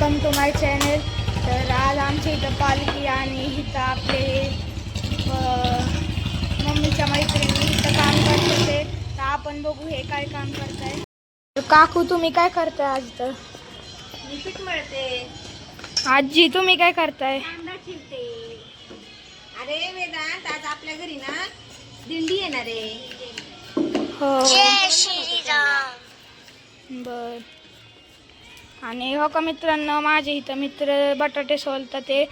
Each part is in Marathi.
वेलकम टू माय चॅनल तर आज आमच्या इथं पालखी आणि इथं आपले मम्मीच्या मैत्रिणी इथं काम करत होते. तर आपण बघू हे काय काम करताय. तर काकू तुम्ही काय करताय आज तर मी पीठ मळते. आजी तुम्ही काय करताय? कांदा चिरते. अरे वेदांत आज आपल्या घरी ना दिंडी येणार आहे. हो. बर. आणि हो का मित्रांनो माझे इथं मित्र बटाटे सोलतात ते.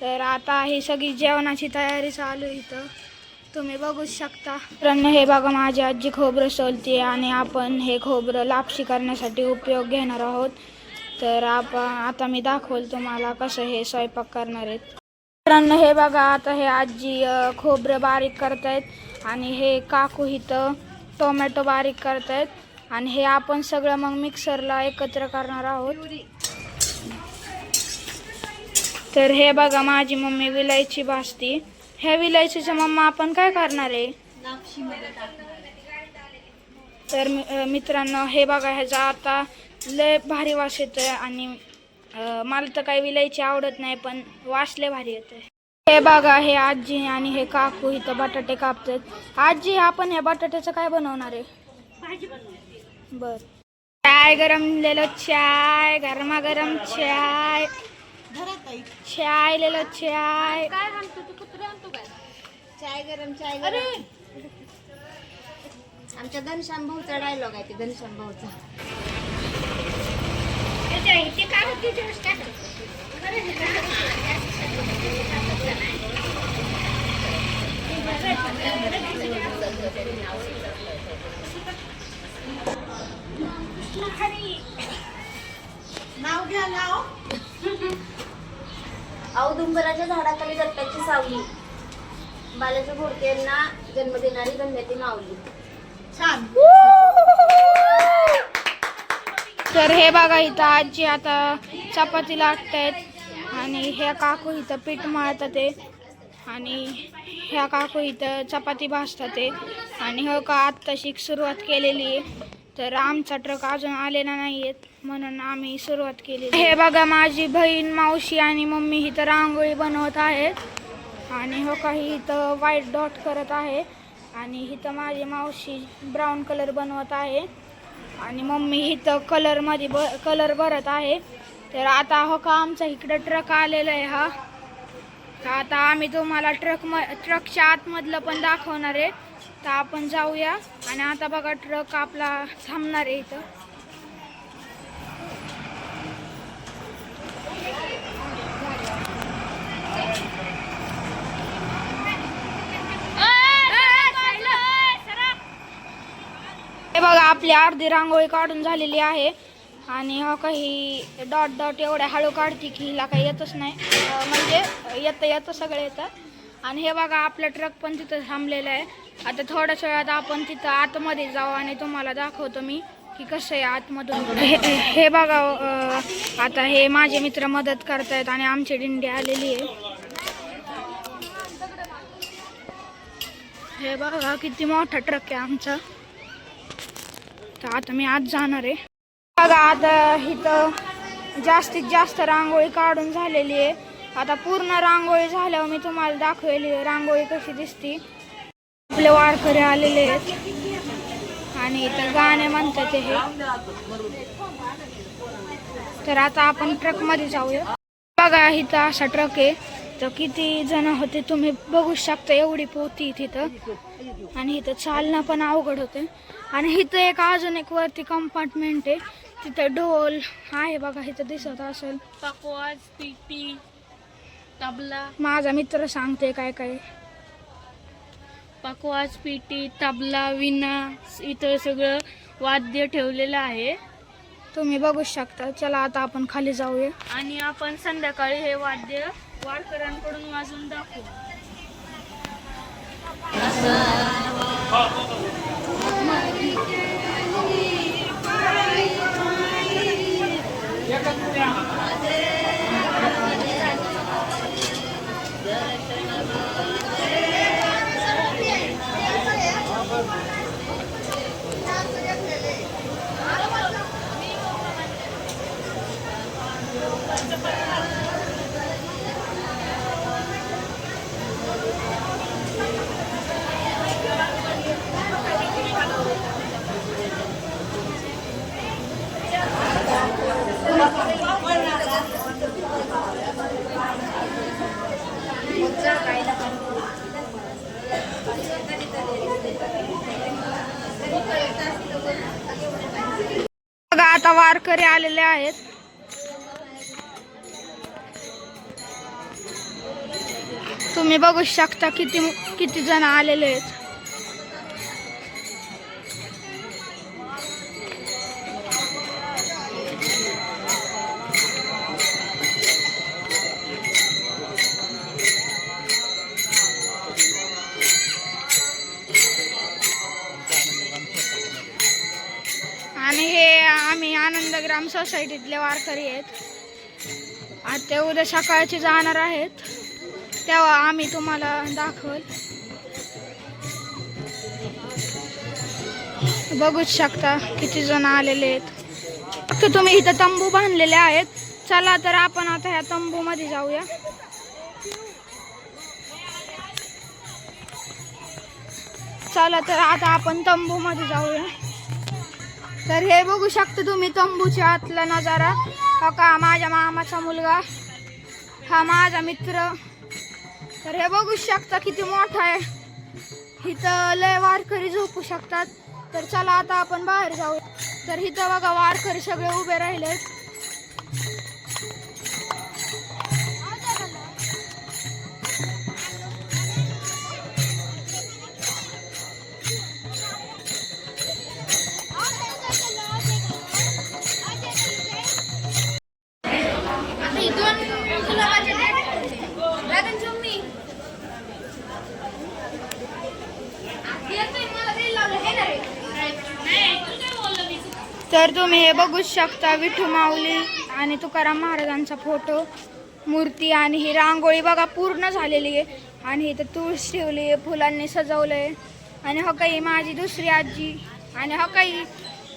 तर आता ही सगळी जेवणाची तयारी चालू आहे इथं. तुम्ही बघू शकता. मित्रांनो हे बघा माझी आजी खोबरं सोलते आणि आपण हे खोबरं लापशी करण्यासाठी उपयोग घेणार आहोत. तर आपण आता मी दाखवल तुम्हाला कसं हे स्वयंपाक करणार आहेत. मित्रांनो हे बघा आता हे आजी खोबरं बारीक करतायत आणि हे काकू इथं टोमॅटो बारीक करतायत. आणि हे आपण सगळं मग मिक्सरला एकत्र करणार आहोत. तर हे बघा माझी मम्मी विलायची भाजती. ह्या विलायचीच्या मम्मा आपण काय करणार आहे? तर मित्रांनो हे बघा ह्याचा आता लय भारी वास येतोय आणि मला तर काही विलायची आवडत नाही पण वास लय भारी येतोय. हे बघा हे आजी आणि हे काकू इथं बटाटे कापतात. आजी आपण ह्या बटाट्याचं काय बनवणार आहे? भाजी बर. चाय गरमलेलो चाय गरमागरम चाय. चाय लेलो चाय. काय म्हणतो तू? कुत्रे आणतो काय? चाय गरम चाय गरम. आमच्या धनश्याम भाऊचा डायलॉग आहे ते घनश्याम भाऊचा. ते काय होती? औदुंबराच्या झाडाखाली दत्ताची सावली. बालाजी घोडके यांना जन्म देणारी धन्यती माऊली छान. तर हे बघा इथं आजी आता चपाती लाटतायत आणि ह्या काकू इथं पीठ मळतात ते. आणि ह्या काकू इथं चपाती भाजतात ते. आणि हो का आत्ताशी सुरुवात केलेली आहे. तर आमचा ट्रक अजून आलेला नाही आहेत म्हणून आम्ही सुरुवात केली हे बघा माझी बहीण मावशी आणि मम्मी इथं रांगोळी बनवत आहेत आणि हो काही इथं व्हाईट डॉट करत आहे. आणि इथं माझी मावशी ब्राऊन कलर बनवत आहे. आणि मम्मी इथं कलरमध्ये ब कलर भरत आहे. तर आता हो का आमचा इकडं ट्रक आलेला आहे हा. तर आता आम्ही तुम्हाला ट्रक म ट्रकच्या आतमधलं पण दाखवणार आहे. तर आपण जाऊया. आणि आता बघा ट्रक आपला थांबणार आहे इथं हे बघा आपली अर्धी रांगोळी काढून झालेली आहे. आणि हा काही डॉट डॉट एवढ्या हळू काढते की हिला काही येतच नाही. म्हणजे येतं येतं सगळं येतं. आणि हे बघा आपलं ट्रक पण तिथं थांबलेलं आहे. आता थोड्याच वेळात आपण तिथं आतमध्ये जाऊ आणि तुम्हाला दाखवतो मी की कसं आहे आतमधून. हे हे बघा आता हे माझे मित्र मदत करतायत आणि आमची दिंडी आलेली आहे. हे बघा किती मोठा ट्रक आहे आमचा. तर आता मी आज जाणार आहे. बघा आता इथं जास्तीत जास्त रांगोळी काढून झालेली आहे. आता पूर्ण रांगोळी झाल्यावर मी तुम्हाला दाखवेल रांगोळी कशी दिसती. आपले वारकरी आलेले आहेत. आणि इथं गाणे म्हणतात हे. तर आता आपण ट्रकमध्ये जाऊया. बघा इथं असा ट्रक आहे. तर किती जण होते तुम्ही बघू शकता एवढी पोती तिथं आणि इथं चालणं पण अवघड होते आणि इथं एक अजून एक वरती कंपार्टमेंट आहे. तिथं ढोल आहे बघा इथं दिसत असेल. पकवाज पिटी तबला. माझा मित्र सांगते काय काय. पकवाज पिटी तबला विणा इथं सगळं वाद्य ठेवलेलं आहे. तुम्ही बघू शकता. चला आता आपण खाली जाऊया. आणि आपण संध्याकाळी हे वाद्य वारकऱ्यांकडून वाजून दाखवू. आता वारकरी आलेले आहेत. तुम्ही बघू शकता किती किती जण आलेले आहेत. आणि हे आम्ही आनंद ग्राम सोसायटीतले वारकरी आहेत. आता ते उद्या सकाळचे जाणार आहेत. तेव्हा आम्ही तुम्हाला दाखवल. बघूच शकता किती जण आलेले आहेत. फक्त तुम्ही इथं तंबू बांधलेले आहेत. चला तर आपण आता ह्या तंबू मध्ये जाऊया. चला तर आता आपण तंबू मध्ये जाऊया. तर हे बघू शकता तुम्ही तंबूच्या आतला नजारा. हो का? माझ्या मामाचा मुलगा. हा माझा मित्र. तर हे बघू शकता किती मोठा आहे. इथं लय वारकरी झोपू शकतात. तर चला आता आपण बाहेर जाऊ. तर इथं बघा वारकरी सगळे उभे राहिलेत बघू शकता विठू माऊली आणि तुकाराम महाराजांचा फोटो मूर्ती आणि ही रांगोळी बघा पूर्ण झालेली आहे. आणि इथं तुळस ठेवली आहे फुलांनी सजवलं आहे आणि हो काही माझी दुसरी आजी आणि हो काही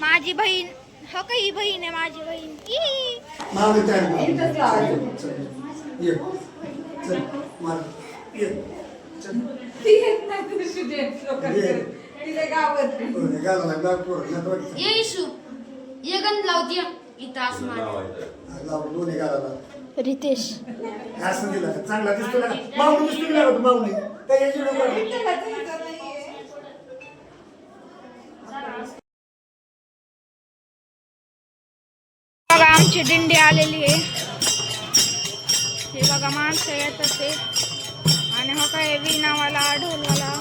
माझी बहीण हो काही बहीण आहे माझी बहीण. ई. मागे तयार कर. चल, ये. गंध लावती इथं आसमान लाव, दोन्ही गावाला. रितेश हे असं दिलं का? चांगला दिसतो ना माऊली दिसतो ना बघ, माऊली? याची आमची दिंडी आलेली आहे. हे बघा माणसं येत असे. आणि हो काय विणावाला ढोलवाला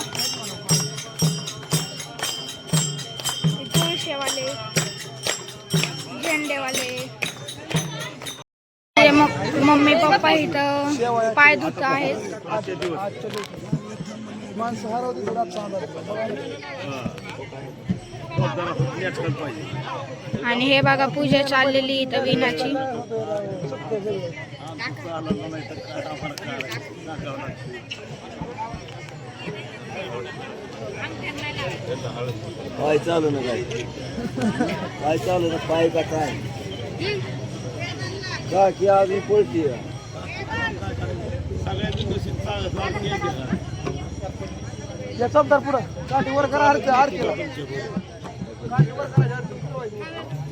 तुळशीवाले झेंडेवाले मम्मी पप्पा इथं पाय धुत आहेत. आणि हे बघा पूजा चाललेली इथं विणाची. काय चालू ना काय? काय चालू ना? पाय का काय? का की अजून पळती या चमदार पुढं. काठी वर करा आरती आरतीला. काठी वर करा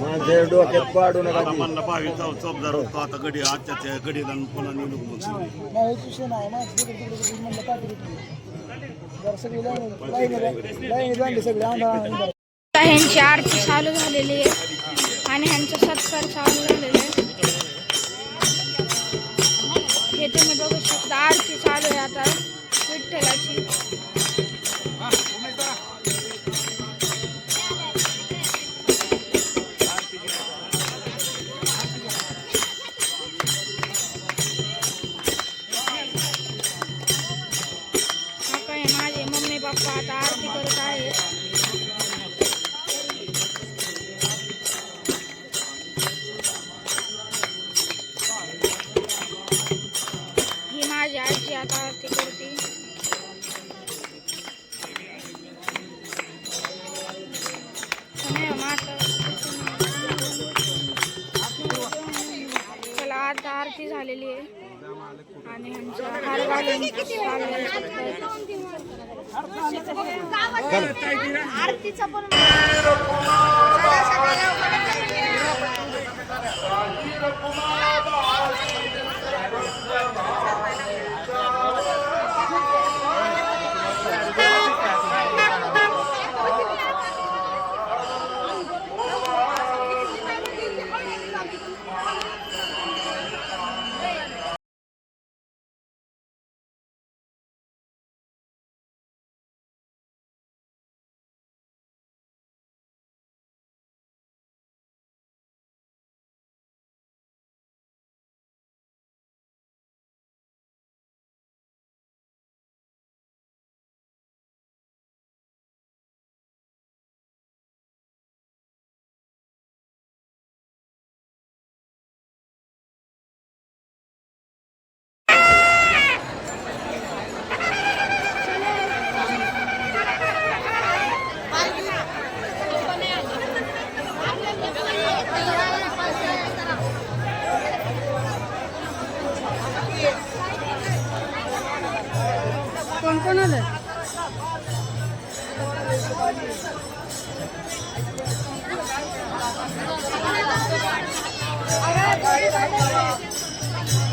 माझ्या डोक्यात पाडू नका बावीस जाऊ चौकदार होतो. आता गडी आजच्या आणि पुन्हा आता ह्यांची आरती चालू झालेली आहे आणि ह्यांचा सत्कार चालू झालेला आहे. हे तुम्ही बघू शकता. आरती चालू आहे आता. विठ्ठलाची. आरती झालेली आहे. आणि ह्यांचा हार आरतीचा पण 来来来